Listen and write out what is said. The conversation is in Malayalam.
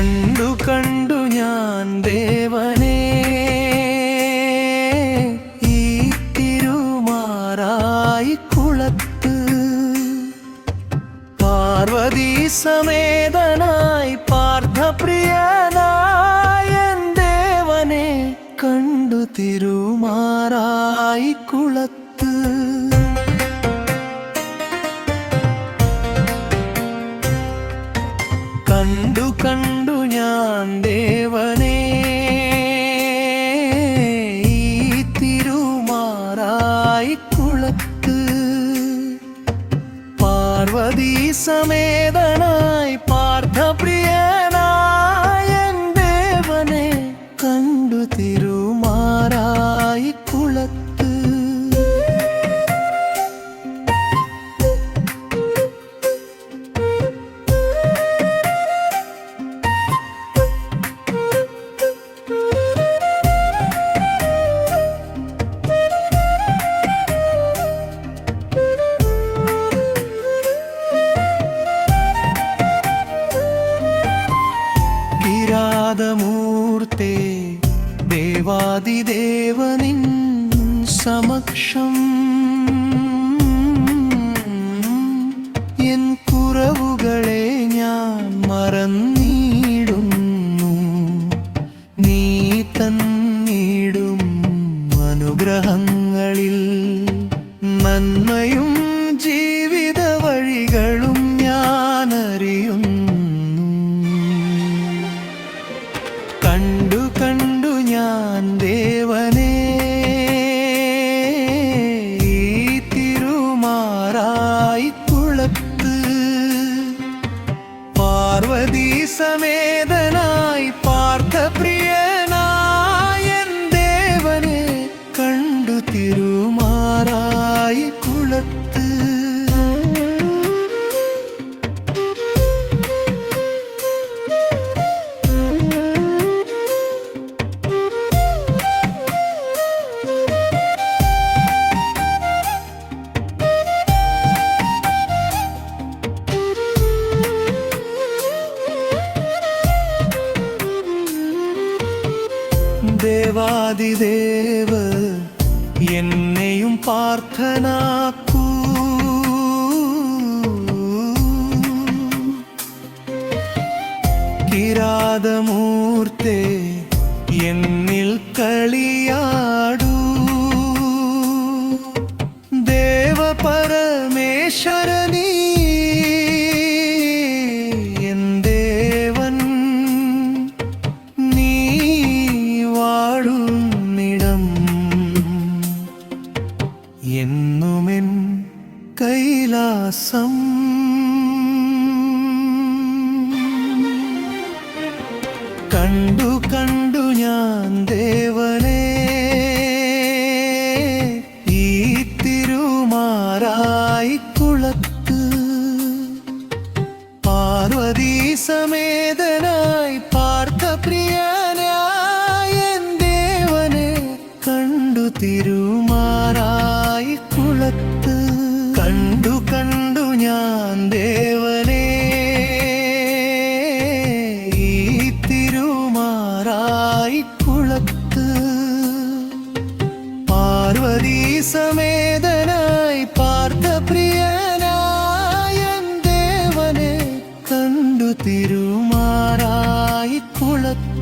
കണ്ടു കണ്ടു ഞാൻ ദേവനെ ഈ തിരുമാറായി കുളത്ത് പാർവതി സമേതനായി പാർത്ഥപ്രിയനായ ദേവനെ കണ്ടു തിരുമാറായി കുളത്ത്. കണ്ടു ഞാൻ ദേവനെ ഈ തിരുമാറായി കുളത്ത് പാർവതി സമേതനായി പാർത്ഥപ്രിയനായ ദേവനെ കണ്ടു തിരുമാറായി കിരാതമൂർത്തേ ദേവാദിദേവനിൻ സമക്ഷം. தேவாதி தேவ என்னையும் பார்த்தனாக்கூ. தீராத மூர்த்தே കൈലാസം കണ്ടു കണ്ടു ഞാൻ ദേവനെ ഈ തിരുമാറായി കുളത്ത്. പാർവതി സമേതനായി പാർത്ഥ പ്രിയനായ ദേവനെ കണ്ടു തിരുമാറായി സമേതനായി പാർത്ഥ പ്രിയനായ ദേവനെ കണ്ടു തിരുമാറായി കുളത്തു.